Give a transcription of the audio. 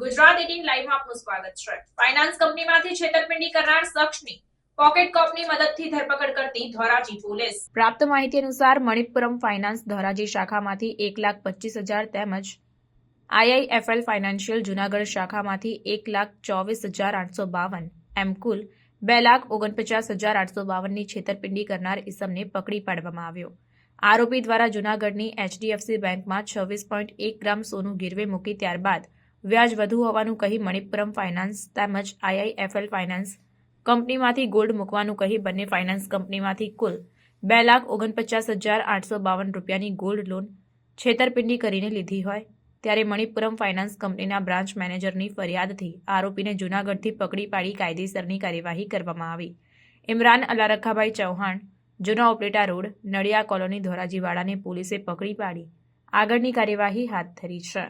Gujarat eighteen લાઈવમાં આપનું સ્વાગત છે. ફાઇનાન્સ કંપનીમાંથી છેતરપિંડી કરનાર શખ્સની પોકેટ કોપની મદદથી ધરપકડ કરતી ધોરાજી પોલીસ. પ્રાપ્ત માહિતી અનુસાર મણિપુરમ ફાઇનાન્સ ધોરાજી શાખામાંથી એક લાખ પચીસ હજાર તેમજ આઈઆઈએફએલ ફાઇનાન્શિયલ જુનાગઢ શાખામાંથી એક લાખ ચોવીસ હજાર આઠસો બાવન. એમ કુલ બે લાખ ઓગણપચાસ હજાર આઠસો બાવનની છેતરપિંડી કરનાર ઇસમને પકડી પાડવામાં આવ્યો. આરોપી દ્વારા જુનાગઢની એચડીએફસી બેંકમાં છવ્વીસ પોઈન્ટ એક ગ્રામ સોનું ગીરવે મૂકી ત્યારબાદ વ્યાજ વધુ હોવાનું કહી મણિપુરમ ફાઇનાન્સ તેમજ આઈઆઈએફએલ ફાઇનાન્સ કંપનીમાંથી ગોલ્ડ મૂકવાનું કહી બંને ફાઇનાન્સ કંપનીમાંથી કુલ બે લાખ ઓગણપચાસ હજાર આઠસો બાવન રૂપિયાની ગોલ્ડ લોન છેતરપિંડી કરીને લીધી હોય ત્યારે મણિપુરમ ફાઇનાન્સ કંપનીના બ્રાન્ચ મેનેજરની ફરિયાદથી આરોપીને જૂનાગઢથી પકડી પાડી કાયદેસરની કાર્યવાહી કરવામાં આવી. ઇમરાન અલારખાભાઈ ચૌહાણ, જૂના ઓપરેટા રોડ નડિયા કોલોની ધોરાજીવાડાને પોલીસે પકડી પાડી. આગળની કાર્યવાહી હાથ ધરી છે.